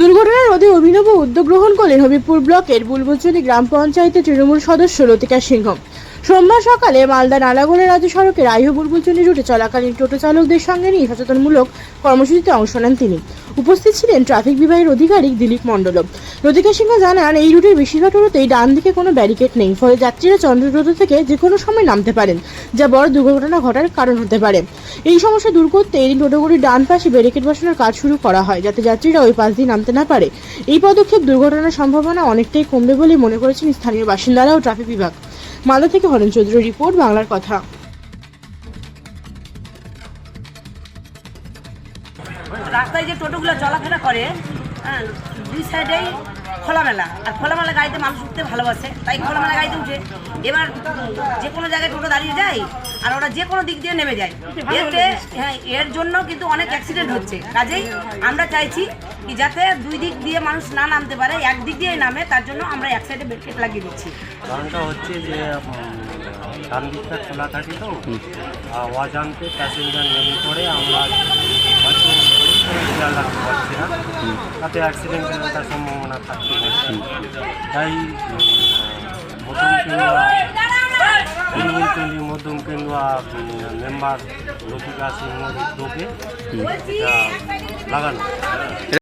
দুর্ঘটনা রোধে অভিনব উদ্যোগ গ্রহণ করলেন হবিপুর ব্লকের বুলবুচুরি গ্রাম পঞ্চায়েতের তৃণমূল সদস্য লতিকা সিংহ। সোমবার সকালে মালদা নালাগোলা রাজ্য সড়কের আইহ বুলবুলচুরি রুটে চলাকালীন টোটো চালকদের সঙ্গে নিয়ে সচেতনমূলক কর্মসূচিতে অংশ নেন তিনি। উপস্থিত ছিলেন ট্রাফিক বিভাগের আধিকারিক দিলীপ মণ্ডল। লতিকা সিংহ জানান, এই রুটের বেশিরভাগ টোটোতেই ডান দিকে কোনো ব্যারিকেড নেই, ফলে যাত্রীরা চন্দ্র টোটো থেকে যে কোনো সময় নামতে পারেন, যা বড় দুর্ঘটনা ঘটার কারণ হতে পারে। এই সমস্যা দূর করতে এই টোটোগুলির ডান পাশে ব্যারিকেড বসানোর কাজ শুরু করা হয়, যাতে যাত্রীরা ওই পাশ দিয়ে নামতে না পারে। এই পদক্ষেপ দুর্ঘটনার সম্ভাবনা অনেকটাই কমবে বলে মনে করেছেন স্থানীয় বাসিন্দারা ও ট্রাফিক বিভাগ। মালদা থেকে হরেন চৌধুরী রিপোর্ট বাংলার কথা। রাস্তায় যে টোটোগুলো চলাফেরা করে হ্যাঁ, দুই সাইডেই খোলামেলা। আর খোলামেলা গাড়িতে মানুষ উঠতে ভালোবাসে তাই খোলামেলা গাড়িতে উঠে এবার যে কোনো জায়গায় টোটো দাঁড়িয়ে যায় আর ওরা যে কোনো দিক দিয়ে নেমে যায়। এতে হ্যাঁ এর জন্য কিন্তু অনেক অ্যাক্সিডেন্ট হচ্ছে। কাজেই আমরা চাইছি কি যাতে দুই দিক দিয়ে মানুষ না নামতে পারে এক দিক দিয়ে নামে তার জন্য আমরা এক সাইডে বেডকেট লাগিয়ে দিচ্ছি। কারণটা হচ্ছে যে ডান দিকটা খোলা থাকে তো অজান্তে প্যাসেঞ্জার নেমে পড়ে আমরা হয়তো খেয়াল রাখতে পারছি না। তাতে অ্যাক্সিডেন্ট হওয়ার সম্ভাবনা থাকতে পারছি তাই মধ্যম কিংবা পূর্বতলী মধ্যম কিংবা মেম্বার লতিকা সিংহ উদ্যোগে লাগানো।